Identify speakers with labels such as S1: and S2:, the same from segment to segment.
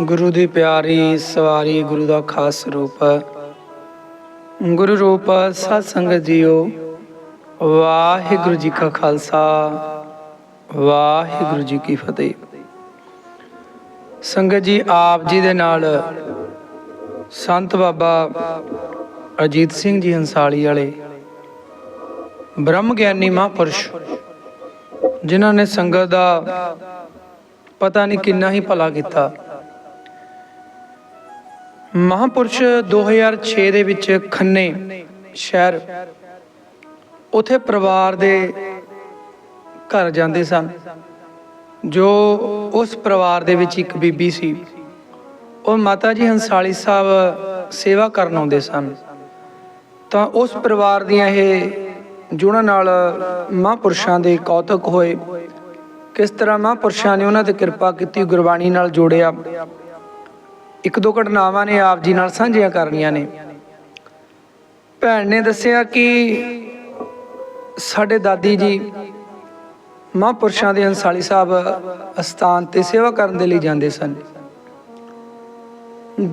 S1: ਗੁਰੂ ਦੀ ਪਿਆਰੀ ਸਵਾਰੀ ਗੁਰੂ ਦਾ ਖਾਸ ਰੂਪ ਗੁਰੂ ਰੂਪ ਸਤ ਸੰਗਤ ਜੀਓ। ਵਾਹਿਗੁਰੂ ਜੀ ਕਾ ਖਾਲਸਾ। ਵਾਹਿਗੁਰੂ ਜੀ ਕੀ ਫਤਿਹ। ਸੰਗਤ ਜੀ, ਆਪ ਜੀ ਦੇ ਨਾਲ ਸੰਤ ਬਾਬਾ ਅਜੀਤ ਸਿੰਘ ਜੀ ਹੰਸਾਲੀ ਵਾਲੇ ਬ੍ਰਹਮ ਗਿਆਨੀ ਮਹਾਂਪੁਰਸ਼, ਜਿਨ੍ਹਾਂ ਨੇ ਸੰਗਤ ਦਾ ਪਤਾ ਨਹੀਂ ਕਿੰਨਾ ਹੀ ਭਲਾ ਕੀਤਾ। ਮਹਾਂਪੁਰਸ਼ 2006 ਦੇ ਵਿੱਚ ਖੰਨੇ ਸ਼ਹਿਰ, ਉਥੇ ਪਰਿਵਾਰ ਦੇ ਘਰ ਜਾਂਦੇ ਸਨ, ਜੋ ਉਸ ਪਰਿਵਾਰ ਦੇ ਵਿੱਚ ਇੱਕ ਬੀਬੀ ਸੀ। ਉਹ ਮਾਤਾ ਜੀ ਹੰਸਾਲੀ ਸਾਹਿਬ ਸੇਵਾ ਕਰਨ ਆਉਂਦੇ ਸਨ। ਤਾਂ ਉਸ ਪਰਿਵਾਰ ਦੀਆਂ ਇਹ ਜੁੜਨ ਨਾਲ ਮਹਾਂਪੁਰਸ਼ਾਂ ਦੇ ਕੌਤਕ ਹੋਏ। ਕਿਸ ਤਰ੍ਹਾਂ ਮਹਾਂਪੁਰਸ਼ਾਂ ਨੇ ਉਹਨਾਂ ਤੇ ਕਿਰਪਾ ਕੀਤੀ, ਗੁਰਬਾਣੀ ਨਾਲ ਜੋੜਿਆ। ਇੱਕ ਦੋ ਘਟਨਾਵਾਂ ਨੇ ਆਪ ਜੀ ਨਾਲ ਸਾਂਝੀਆਂ ਕਰਨੀਆਂ ਨੇ। ਭੈਣ ਨੇ ਦੱਸਿਆ ਕਿ ਸਾਡੇ ਦਾਦੀ ਜੀ ਮਹਾਂਪੁਰਸ਼ਾਂ ਦੇ ਹੰਸਾਲੀ ਸਾਹਿਬ ਅਸਥਾਨ ਤੇ ਸੇਵਾ ਕਰਨ ਦੇ ਲਈ ਜਾਂਦੇ ਸਨ।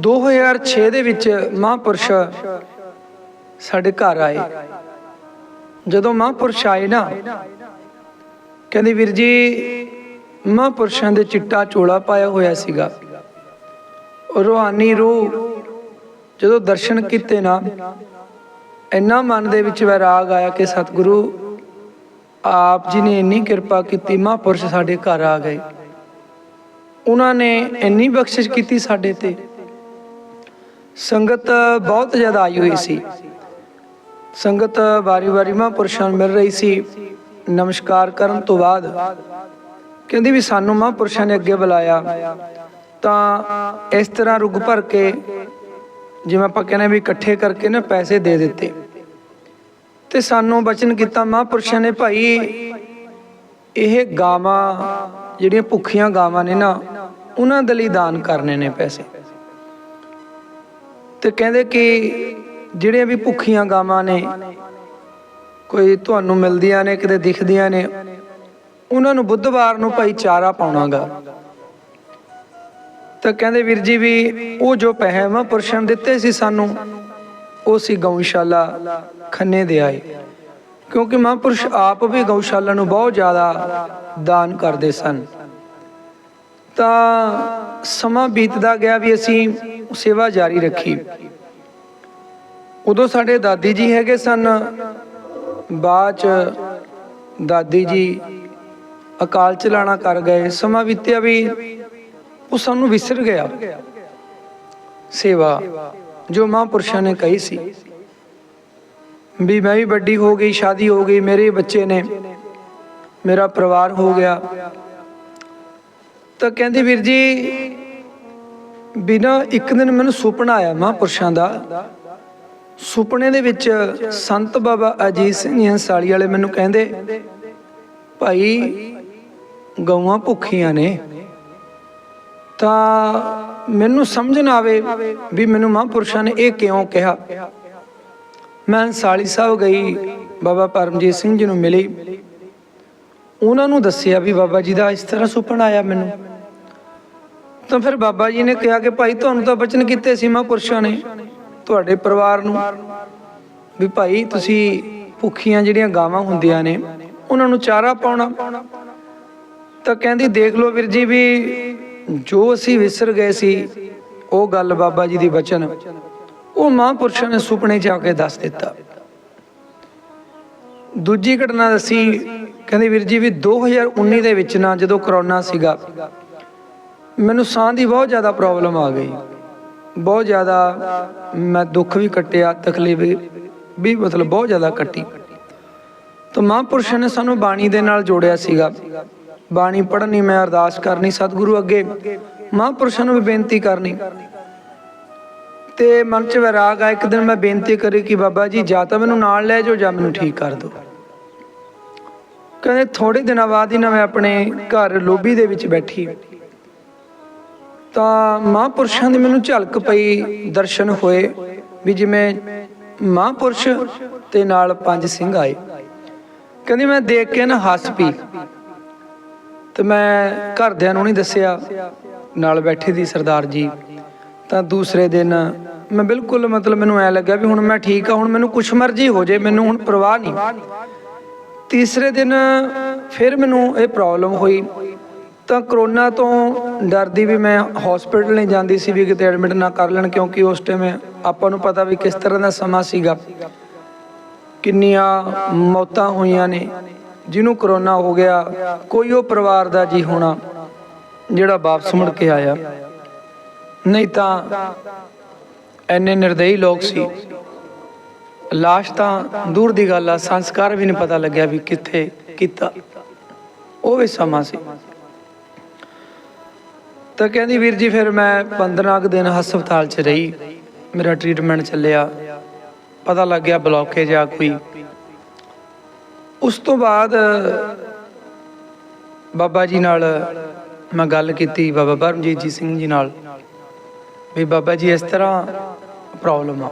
S1: 2006 ਦੇ ਵਿੱਚ ਮਹਾਂਪੁਰਸ਼ ਸਾਡੇ ਘਰ ਆਏ। ਜਦੋਂ ਮਹਾਂਪੁਰਸ਼ ਆਏ ਨਾ, ਕਹਿੰਦੇ ਵੀਰ ਜੀ, ਮਹਾਂਪੁਰਸ਼ਾਂ ਦੇ ਚਿੱਟਾ ਚੋਲਾ ਪਾਇਆ ਹੋਇਆ ਸੀਗਾ। ਰੂਹਾਨੀ ਰੂਹ ਜਦੋਂ ਦਰਸ਼ਨ ਕੀਤੇ ਨਾ, ਇੰਨਾ ਮਨ ਦੇ ਵਿੱਚ ਵੈਰਾਗ ਆਇਆ ਕਿ ਸਤਿਗੁਰੂ, ਆਪ ਜੀ ਨੇ ਇੰਨੀ ਕਿਰਪਾ ਕੀਤੀ, ਮਹਾਂਪੁਰਸ਼ ਸਾਡੇ ਘਰ ਆ ਗਏ। ਉਹਨਾਂ ਨੇ ਇੰਨੀ ਬਖਸ਼ਿਸ਼ ਕੀਤੀ ਸਾਡੇ ਤੇ। ਸੰਗਤ ਬਹੁਤ ਜ਼ਿਆਦਾ ਆਈ ਹੋਈ ਸੀ। ਸੰਗਤ ਵਾਰੀ-ਵਾਰੀ ਮਹਾਂਪੁਰਸ਼ਾਂ ਨੂੰ ਮਿਲ ਰਹੀ ਸੀ, ਨਮਸਕਾਰ ਕਰਨ ਤੋਂ ਬਾਅਦ। ਕਹਿੰਦੀ ਵੀ ਸਾਨੂੰ ਮਹਾਂਪੁਰਸ਼ਾਂ ਨੇ ਅੱਗੇ ਬੁਲਾਇਆ। ਤਾਂ ਇਸ ਤਰ੍ਹਾਂ ਰੁਗ ਭਰ ਕੇ ਜਿਵੇਂ ਆਪਾਂ ਕਹਿੰਦੇ ਵੀ ਇਕੱਠੇ ਕਰਕੇ ਨਾ ਪੈਸੇ ਦੇ ਦਿੱਤੇ। ਤੇ ਸਾਨੂੰ ਬਚਨ ਕੀਤਾ ਮਹਾਂਪੁਰਸ਼ਾਂ ਨੇ ਭਾਈ, ਇਹ ਗਾਵਾਂ, ਜਿਹੜੀਆਂ ਭੁੱਖੀਆਂ ਗਾਵਾਂ ਨੇ ਨਾ, ਉਹਨਾਂ ਦੇ ਲਈ ਦਾਨ ਕਰਨੇ ਨੇ ਪੈਸੇ। ਤੇ ਕਹਿੰਦੇ ਕਿ ਜਿਹੜੀਆਂ ਵੀ ਭੁੱਖੀਆਂ ਗਾਵਾਂ ਨੇ, ਕੋਈ ਤੁਹਾਨੂੰ ਮਿਲਦੀਆਂ ਨੇ, ਕਿਤੇ ਦਿਖਦੀਆਂ ਨੇ, ਉਹਨਾਂ ਨੂੰ ਬੁੱਧਵਾਰ ਨੂੰ ਭਾਈ ਚਾਰਾ ਪਾਉਣਾਗਾ। ਤਾਂ ਕਹਿੰਦੇ ਵੀਰ ਜੀ ਵੀ ਉਹ ਜੋ ਪੈਸੇ ਮਹਾਂਪੁਰਸ਼ਾਂ ਨੇ ਦਿੱਤੇ ਸੀ ਸਾਨੂੰ, ਉਹ ਸੀ ਗਊਸ਼ਾਲਾ ਖੰਨੇ ਦੇ ਆਏ। ਕਿਉਂਕਿ ਮਹਾਂਪੁਰਸ਼ ਆਪ ਵੀ ਗਊਸ਼ਾਲਾ ਨੂੰ ਬਹੁਤ ਜ਼ਿਆਦਾ ਦਾਨ ਕਰਦੇ ਸਨ। ਤਾਂ ਸਮਾਂ ਬੀਤਦਾ ਗਿਆ ਵੀ ਅਸੀਂ ਸੇਵਾ ਜਾਰੀ ਰੱਖੀ। ਉਦੋਂ ਸਾਡੇ ਦਾਦੀ ਜੀ ਹੈਗੇ ਸਨ। ਬਾਅਦ ਚ ਦਾਦੀ ਜੀ ਅਕਾਲ ਚਲਾਣਾ ਕਰ ਗਏ। ਸਮਾਂ ਬੀਤਿਆ ਵੀ ਉਹ ਸਾਨੂੰ ਵਿਸਰ ਗਿਆ। ਸੇਵਾ, ਜੋ ਮਹਾਂਪੁਰਸ਼ਾਂ ਨੇ ਕਹੀ ਸੀ। ਵੀ ਮੈਂ ਵੀ ਵੱਡੀ ਹੋ ਗਈ, ਸ਼ਾਦੀ ਹੋ ਗਈ, ਮੇਰੇ ਬੱਚੇ ਨੇ, ਮੇਰਾ ਪਰਿਵਾਰ ਹੋ ਗਿਆ। ਤਾਂ ਕਹਿੰਦੀ ਵੀਰ ਜੀ, ਬਿਨਾ ਇੱਕ ਦਿਨ ਮੈਨੂੰ ਸੁਪਨਾ ਆਇਆ ਮਹਾਂਪੁਰਸ਼ਾਂ ਦਾ। ਸੁਪਨੇ ਦੇ ਵਿੱਚ ਸੰਤ ਬਾਬਾ ਅਜੀਤ ਸਿੰਘ ਹੰਸਾਲੀ ਵਾਲੇ ਮੈਨੂੰ ਕਹਿੰਦੇ, ਭਾਈ, ਗਊਆਂ ਭੁੱਖੀਆਂ ਨੇ। ਤਾਂ ਮੈਨੂੰ ਸਮਝ ਨਾ ਆਵੇ ਵੀ ਮੈਨੂੰ ਮਹਾਂਪੁਰਸ਼ਾਂ ਨੇ ਇਹ ਕਿਉਂ ਕਿਹਾ। ਮੈਂ ਹੰਸਾਲੀ ਸਾਹਿਬ ਗਈ, ਬਾਬਾ ਪਰਮਜੀਤ ਸਿੰਘ ਜੀ ਨੂੰ ਮਿਲੀ। ਉਹਨਾਂ ਨੂੰ ਦੱਸਿਆ ਵੀ ਬਾਬਾ ਜੀ ਦਾ ਇਸ ਤਰ੍ਹਾਂ ਸੁਪਨਾ ਆਇਆ ਮੈਨੂੰ। ਤਾਂ ਫਿਰ ਬਾਬਾ ਜੀ ਨੇ ਕਿਹਾ ਕਿ ਭਾਈ ਤੁਹਾਨੂੰ ਤਾਂ ਬਚਨ ਕੀਤੇ ਸੀ ਮਹਾਂਪੁਰਸ਼ਾਂ ਨੇ, ਤੁਹਾਡੇ ਪਰਿਵਾਰ ਨੂੰ। ਵੀ ਭਾਈ ਤੁਸੀਂ ਭੁੱਖੀਆਂ ਜਿਹੜੀਆਂ ਗਾਵਾਂ ਹੁੰਦੀਆਂ ਨੇ, ਉਹਨਾਂ ਨੂੰ ਚਾਰਾ ਪਾਉਣਾ। ਤਾਂ ਕਹਿੰਦੀ, ਦੇਖ ਲਓ ਵੀਰ ਜੀ ਵੀ ਜੋ ਅਸੀਂ ਵਿਸਰ ਗਏ ਸੀ, ਉਹ ਗੱਲ ਬਾਬਾ ਜੀ ਦੀ ਬਚਨ, ਉਹ ਮਹਾਂਪੁਰਸ਼ਾਂ ਨੇ ਸੁਪਨੇ 'ਚ ਆ ਕੇ ਦੱਸ ਦਿੱਤਾ। ਦੂਜੀ ਘਟਨਾ ਦੱਸੀ, ਕਹਿੰਦੇ ਵੀਰ ਜੀ ਵੀ 2019 ਦੇ ਵਿੱਚ ਨਾ ਜਦੋਂ ਕਰੋਨਾ ਸੀਗਾ, ਮੈਨੂੰ ਸਾਹ ਦੀ ਬਹੁਤ ਜ਼ਿਆਦਾ ਪ੍ਰੋਬਲਮ ਆ ਗਈ। ਬਹੁਤ ਜ਼ਿਆਦਾ ਮੈਂ ਦੁੱਖ ਵੀ ਕੱਟਿਆ, ਤਕਲੀਫ ਵੀ ਮਤਲਬ ਬਹੁਤ ਜ਼ਿਆਦਾ ਕੱਟੀ। ਤਾਂ ਮਹਾਂਪੁਰਸ਼ਾਂ ਨੇ ਸਾਨੂੰ ਬਾਣੀ ਦੇ ਨਾਲ ਜੋੜਿਆ ਸੀਗਾ। ਬਾਣੀ ਪੜ੍ਹਨੀ ਮੈਂ ਅਰਦਾਸ ਕਰਨੀ ਸਤਿਗੁਰੂ ਅੱਗੇ। ਮਹਾਂਪੁਰਸ਼ਾਂ ਨੂੰ ਵੀ ਬੇਨਤੀ ਕਰਨੀ। ਤੇ ਮਨ 'ਚ ਵਿਰਾਗ ਆ, ਇੱਕ ਦਿਨ ਮੈਂ ਬੇਨਤੀ ਕਰੀ ਕਿ ਬਾਬਾ ਜੀ, ਜਾਂ ਤਾਂ ਮੈਨੂੰ ਨਾਲ ਲੈ ਜਾਓ, ਜਾਂ ਮੈਨੂੰ ਠੀਕ ਕਰ ਦਿਓ। ਕਹਿੰਦੇ ਥੋੜੇ ਦਿਨਾਂ ਬਾਅਦ ਹੀ ਨਾ ਮੈਂ ਆਪਣੇ ਘਰ ਲੋਬੀ ਦੇ ਵਿੱਚ ਬੈਠੀ। ਤਾਂ ਮਹਾਂਪੁਰਸ਼ਾਂ ਦੀ ਮੈਨੂੰ ਝਲਕ ਪਈ ਦਰਸ਼ਨ ਹੋਏ, ਵੀ ਜਿਵੇਂ ਮਹਾਂਪੁਰਸ਼ ਤੇ ਨਾਲ ਪੰਜ ਸਿੰਘ ਆਏ। ਕਹਿੰਦੀ ਮੈਂ ਦੇਖ ਕੇ ਨਾ ਹੱਸ ਪਈ। ਤੇ ਮੈਂ ਘਰਦਿਆਂ ਨੂੰ ਨਹੀਂ ਦੱਸਿਆ, ਨਾਲ ਬੈਠੇ ਦੀ ਸਰਦਾਰ ਜੀ। ਤਾਂ ਦੂਸਰੇ ਦਿਨ ਮੈਂ ਬਿਲਕੁਲ ਮਤਲਬ ਮੈਨੂੰ ਐ ਲੱਗਿਆ ਵੀ ਹੁਣ ਮੈਂ ਠੀਕ ਆ, ਹੁਣ ਮੈਨੂੰ ਕੁਛ ਮਰਜ਼ੀ ਹੋ ਜੇ ਮੈਨੂੰ ਹੁਣ ਪਰਵਾਹ ਨਹੀਂ। ਤੀਸਰੇ ਦਿਨ ਫਿਰ ਮੈਨੂੰ ਇਹ ਪ੍ਰੋਬਲਮ ਹੋਈ। ਤਾਂ ਕਰੋਨਾ ਤੋਂ ਡਰਦੀ ਵੀ ਮੈਂ ਹਸਪੀਟਲ ਨਹੀਂ ਜਾਂਦੀ ਸੀ ਵੀ ਕਿਤੇ ਐਡਮਿਟ ਨਾ ਕਰ ਲੈਣ, ਕਿਉਂਕਿ ਉਸ ਟਾਈਮ ਆਪਾਂ ਨੂੰ ਪਤਾ ਵੀ ਕਿਸ ਤਰ੍ਹਾਂ ਦਾ ਸਮਾਂ ਸੀਗਾ। ਕਿੰਨੀਆਂ ਮੌਤਾਂ ਹੋਈਆਂ ਨੇ। ਜਿਹਨੂੰ ਕਰੋਨਾ ਹੋ ਗਿਆ, ਕੋਈ ਉਹ ਪਰਿਵਾਰ ਦਾ ਜੀ ਹੋਣਾ ਜਿਹੜਾ ਵਾਪਸ ਮੁੜ ਕੇ ਆਇਆ। ਨਹੀਂ ਤਾਂ ਐਨੇ ਨਿਰਦਈ ਲੋਕ ਸੀ। ਲਾਸ਼ ਤਾਂ ਦੂਰ ਦੀ ਗੱਲ ਆ, ਸੰਸਕਾਰ ਵੀ ਨਹੀਂ ਪਤਾ ਲੱਗਿਆ ਵੀ ਕਿੱਥੇ ਕੀਤਾ। ਉਹ ਵੀ ਸਮਾਂ ਸੀ। ਤਾਂ ਕਹਿੰਦੀ ਵੀਰ ਜੀ, ਫਿਰ ਮੈਂ 15 ਕੁ ਦਿਨ ਹਸਪਤਾਲ 'ਚ ਰਹੀ। ਮੇਰਾ ਟ੍ਰੀਟਮੈਂਟ ਚੱਲਿਆ। ਪਤਾ ਲੱਗ ਗਿਆ ਬਲੌਕੇਜ ਆ ਕੋਈ। ਉਸ ਤੋਂ ਬਾਅਦ, ਬਾਬਾ ਜੀ ਨਾਲ ਮੈਂ ਗੱਲ ਕੀਤੀ, ਬਾਬਾ ਪਰਮਜੀਤ ਜੀ ਸਿੰਘ ਜੀ ਨਾਲ, ਵੀ ਬਾਬਾ ਜੀ ਇਸ ਤਰ੍ਹਾਂ ਪ੍ਰੋਬਲਮ ਆ।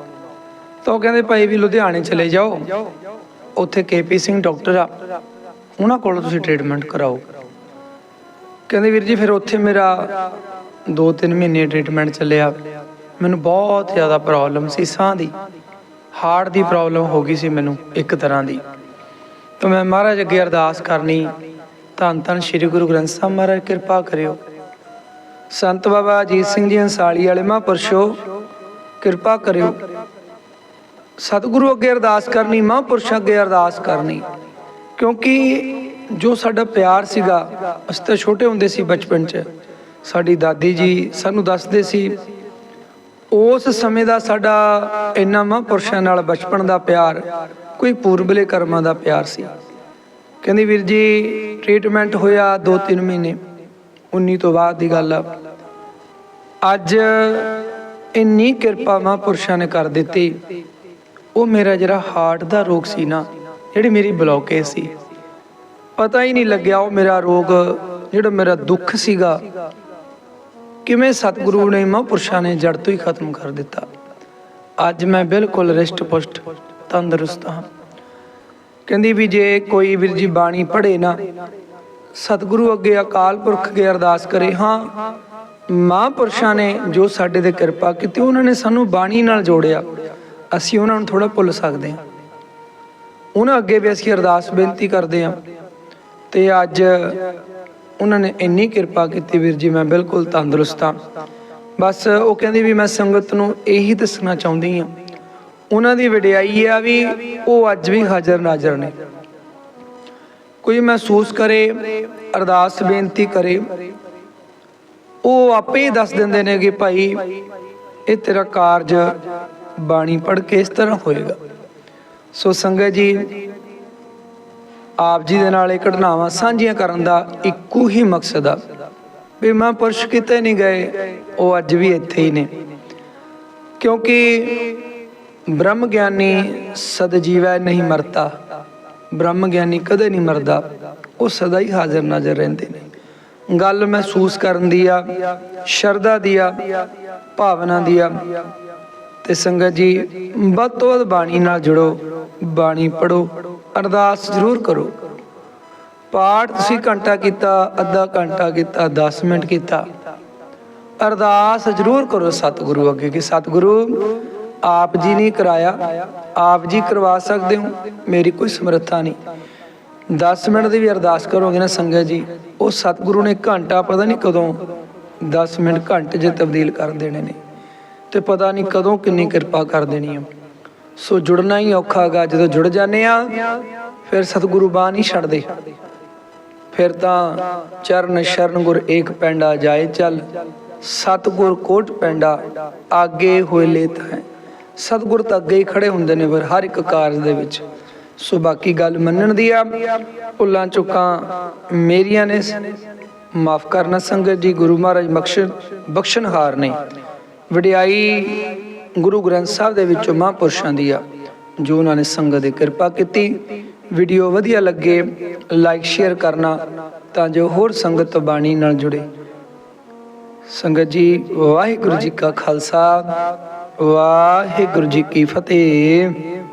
S1: ਤਾਂ ਉਹ ਕਹਿੰਦੇ ਭਾਈ ਵੀ ਲੁਧਿਆਣੇ ਚਲੇ ਜਾਓ, ਉੱਥੇ ਕੇਪੀ ਸਿੰਘ ਡਾਕਟਰ ਆ, ਉਹਨਾਂ ਕੋਲ ਤੁਸੀਂ ਟ੍ਰੀਟਮੈਂਟ ਕਰਾਓ। ਕਹਿੰਦੇ ਵੀਰ ਜੀ, ਫਿਰ ਉੱਥੇ ਮੇਰਾ 2-3 ਮਹੀਨੇ ਟ੍ਰੀਟਮੈਂਟ ਚੱਲਿਆ। ਮੈਨੂੰ ਬਹੁਤ ਜ਼ਿਆਦਾ ਪ੍ਰੋਬਲਮ ਸੀ, ਸਾਹ ਦੀ ਹਾਰਟ ਦੀ ਪ੍ਰੋਬਲਮ ਹੋ ਗਈ ਸੀ ਮੈਨੂੰ ਇੱਕ ਤਰ੍ਹਾਂ ਦੀ। ਤਾਂ ਮੈਂ ਮਹਾਰਾਜ ਅੱਗੇ ਅਰਦਾਸ ਕਰਨੀ। ਧੰਨ ਧੰਨ ਸ੍ਰੀ ਗੁਰੂ ਗ੍ਰੰਥ ਸਾਹਿਬ ਮਹਾਰਾਜ, ਕਿਰਪਾ ਕਰਿਓ। ਸੰਤ ਬਾਬਾ ਅਜੀਤ ਸਿੰਘ ਜੀ ਅੰਸਾਲੀ ਵਾਲੇ ਮਹਾਂਪੁਰਸ਼ੋ, ਕਿਰਪਾ ਕਰਿਓ। ਸਤਿਗੁਰੂ ਅੱਗੇ ਅਰਦਾਸ ਕਰਨੀ, ਮਹਾਂਪੁਰਸ਼ਾਂ ਅੱਗੇ ਅਰਦਾਸ ਕਰਨੀ। ਕਿਉਂਕਿ ਜੋ ਸਾਡਾ ਪਿਆਰ ਸੀਗਾ, ਅਸੀਂ ਤਾਂ ਛੋਟੇ ਹੁੰਦੇ ਸੀ ਬਚਪਨ 'ਚ। ਸਾਡੀ ਦਾਦੀ ਜੀ ਸਾਨੂੰ ਦੱਸਦੇ ਸੀ, ਉਸ ਸਮੇਂ ਦਾ ਸਾਡਾ ਇੰਨਾ ਮਹਾਂਪੁਰਸ਼ਾਂ ਨਾਲ ਬਚਪਨ ਦਾ ਪਿਆਰ ਕੋਈ ਪੂਰਬਲੇ ਕਰਮਾਂ ਦਾ ਪਿਆਰ ਸੀ। ਕਹਿੰਦੀ ਵੀਰ ਜੀ ਟ੍ਰੀਟਮੈਂਟ ਹੋਇਆ 2-3 ਮਹੀਨੇ। 19 ਤੋਂ ਬਾਅਦ ਦੀ ਗੱਲ ਆ। ਅੱਜ ਇੰਨੀ ਕਿਰਪਾ ਮਹਾਂਪੁਰਸ਼ਾਂ ਨੇ ਕਰ ਦਿੱਤੀ। ਉਹ ਮੇਰਾ ਜਿਹੜਾ ਹਾਰਟ ਦਾ ਰੋਗ ਸੀ ਨਾ, ਜਿਹੜੀ ਮੇਰੀ ਬਲੌਕੇਜ ਸੀ। ਪਤਾ ਹੀ ਨਹੀਂ ਲੱਗਿਆ ਉਹ ਮੇਰਾ ਰੋਗ, ਜਿਹੜਾ ਮੇਰਾ ਦੁੱਖ ਸੀਗਾ, ਕਿਵੇਂ ਸਤਿਗੁਰੂ ਨੇ ਮਹਾਂਪੁਰਸ਼ਾਂ ਨੇ ਜੜ ਤੋਂ ਹੀ ਖਤਮ ਕਰ ਦਿੱਤਾ। ਅੱਜ ਮੈਂ ਬਿਲਕੁਲ ਰਿਸ਼ਟ ਪੁਸ਼ਟ ਤੰਦਰੁਸਤ ਹਾਂ। ਕਹਿੰਦੀ ਵੀ ਜੇ ਕੋਈ ਵੀਰ ਜੀ ਬਾਣੀ ਪੜ੍ਹੇ ਨਾ, ਸਤਿਗੁਰੂ ਅੱਗੇ ਅਕਾਲ ਪੁਰਖ ਅੱਗੇ ਅਰਦਾਸ ਕਰੇ, ਹਾਂ, ਮਹਾਂਪੁਰਸ਼ਾਂ ਨੇ ਜੋ ਸਾਡੇ ਤੇ ਕਿਰਪਾ ਕੀਤੀ, ਉਹਨਾਂ ਨੇ ਸਾਨੂੰ ਬਾਣੀ ਨਾਲ ਜੋੜਿਆ। ਅਸੀਂ ਉਹਨਾਂ ਨੂੰ ਥੋੜਾ ਭੁੱਲ ਸਕਦੇ ਹਾਂ। ਉਹਨਾਂ ਅੱਗੇ ਵੀ ਅਸੀਂ ਅਰਦਾਸ ਬੇਨਤੀ ਕਰਦੇ ਹਾਂ। ਤੇ ਅੱਜ ਉਹਨਾਂ ਨੇ ਇੰਨੀ ਕਿਰਪਾ ਕੀਤੀ ਵੀਰ ਜੀ, ਮੈਂ ਬਿਲਕੁਲ ਤੰਦਰੁਸਤ ਹਾਂ। ਬਸ ਉਹ ਕਹਿੰਦੀ ਵੀ ਮੈਂ ਸੰਗਤ ਨੂੰ ਇਹੀ ਦੱਸਣਾ ਚਾਹੁੰਦੀ ਹਾਂ ਉਹਨਾਂ ਦੀ ਵਡਿਆਈ ਆ ਵੀ ਉਹ ਅੱਜ ਵੀ ਹਾਜ਼ਰ ਨਾਜ਼ਰ ਨੇ। ਕੋਈ ਮਹਿਸੂਸ ਕਰੇ, ਅਰਦਾਸ ਬੇਨਤੀ ਕਰੇ, ਉਹ ਆਪੇ ਹੀ ਦੱਸ ਦਿੰਦੇ ਨੇ ਕਿ ਭਾਈ, ਇਹ ਤੇਰਾ ਕਾਰਜ ਬਾਣੀ ਪੜ੍ਹ ਕੇ ਇਸ ਤਰ੍ਹਾਂ ਹੋਏਗਾ। ਸੋ ਸੰਗਤ ਜੀ, ਆਪ ਜੀ ਦੇ ਨਾਲ ਇਹ ਘਟਨਾਵਾਂ ਸਾਂਝੀਆਂ ਕਰਨ ਦਾ ਇੱਕੋ ਹੀ ਮਕਸਦ ਆ। ਵੀ ਮੈਂ ਪੁਰਸ਼ ਕਿਤੇ ਨਹੀਂ ਗਏ, ਉਹ ਅੱਜ ਵੀ ਇੱਥੇ ਹੀ ਨੇ। ਕਿਉਂਕਿ ਬ੍ਰਹਮ ਗਿਆਨੀ ਸਦ ਜੀਵੈ ਨਹੀਂ ਮਰਤਾ। ਬ੍ਰਹਮ ਗਿਆਨੀ ਕਦੇ ਨਹੀਂ ਮਰਦਾ। ਉਹ ਸਦਾ ਹੀ ਹਾਜ਼ਰ ਨਾਜ਼ਰ ਰਹਿੰਦੇ ਨੇ। ਗੱਲ ਮਹਿਸੂਸ ਕਰਨ ਦੀ ਆ, ਸ਼ਰਧਾ ਦੀ ਆ, ਭਾਵਨਾ ਦੀ ਆ। ਤੇ ਸੰਗਤ ਜੀ, ਵੱਧ ਤੋਂ ਵੱਧ ਬਾਣੀ ਨਾਲ ਜੁੜੋ, ਬਾਣੀ ਪੜੋ ਅਰਦਾਸ ਜ਼ਰੂਰ ਕਰੋ। ਪਾਠ ਤੁਸੀਂ ਘੰਟਾ ਕੀਤਾ, ਅੱਧਾ ਘੰਟਾ ਕੀਤਾ 10 ਮਿੰਟ ਕੀਤਾ। ਅਰਦਾਸ ਜ਼ਰੂਰ ਕਰੋ ਸਤਿਗੁਰੂ ਅੱਗੇ, ਕਿ ਸਤਿਗੁਰੂ ਆਪ ਜੀ ਨੇ ਕਰਾਇਆ, ਆਪ ਜੀ ਕਰਵਾ ਸਕਦੇ ਹੋ, ਮੇਰੀ ਕੋਈ ਸਮਰੱਥਾ ਨਹੀਂ। 10 ਮਿੰਟ ਦੀ ਵੀ ਅਰਦਾਸ ਕਰੋਗੇ ਨਾ ਸੰਗਤ ਜੀ, ਉਹ ਸਤਿਗੁਰੂ ਨੇ ਘੰਟਾ ਪਤਾ ਨਹੀਂ ਕਦੋਂ 10 ਮਿੰਟ ਘੰਟੇ 'ਚ ਤਬਦੀਲ ਕਰ ਦੇਣੇ ਨੇ। ਤੇ ਪਤਾ ਨਹੀਂ ਕਦੋਂ ਕਿੰਨੀ ਕਿਰਪਾ ਕਰ ਦੇਣੀ ਆ। ਸੋ ਜੁੜਨਾ ਹੀ ਔਖਾ ਹੈਗਾ, ਜਦੋਂ ਜੁੜ ਜਾਂਦੇ ਆ, ਫਿਰ ਸਤਿਗੁਰੂ ਬਾਹ ਨਹੀਂ ਛੱਡਦੇ। ਫਿਰ ਤਾਂ ਚਰਨ ਸ਼ਰਨ ਗੁਰ ਏਕ ਪੈਂਡਾ ਜਾਏ ਚੱਲ, ਸਤਿਗੁਰ ਕੋਟ ਪੈਂਡਾ, ਆਗੇ ਹੋਏ ਲੇਤ ਹੈ। ਸਤਿਗੁਰ ਤਾਂ ਅੱਗੇ ਹੀ ਖੜੇ ਹੁੰਦੇ ਨੇ ਫਿਰ ਹਰ ਇੱਕ ਕਾਰਜ ਦੇ ਵਿੱਚ। ਸੋ ਬਾਕੀ ਗੱਲ ਮੰਨਣ ਦੀ ਆ, ਭੁੱਲਾਂ ਚੁੱਕਾਂ ਮੇਰੀਆਂ ਨੇ। ਮਾਫ ਕਰਨਾ ਸੰਗਤ ਜੀ, ਗੁਰੂ ਮਹਾਰਾਜ ਬਖਸ਼ ਬਖਸ਼ਣਹਾਰ ਨੇ। ਵਡਿਆਈ ਗੁਰੂ ਗ੍ਰੰਥ ਸਾਹਿਬ ਦੇ ਵਿੱਚੋਂ ਮਹਾਂਪੁਰਸ਼ਾਂ ਦੀ ਆ, ਜੋ ਉਹਨਾਂ ਨੇ ਸੰਗਤ ਦੀ ਕਿਰਪਾ ਕੀਤੀ। ਵੀਡੀਓ ਵਧੀਆ ਲੱਗੇ, ਲਾਈਕ, ਸ਼ੇਅਰ ਕਰਨਾ ਤਾਂ ਜੋ ਹੋਰ ਸੰਗਤ ਬਾਣੀ ਨਾਲ ਜੁੜੇ। ਸੰਗਤ ਜੀ, ਵਾਹਿਗੁਰੂ ਜੀ ਕਾ ਖਾਲਸਾ। ਵਾਹਿਗੁਰੂ ਜੀ ਕੀ ਫਤਿਹ।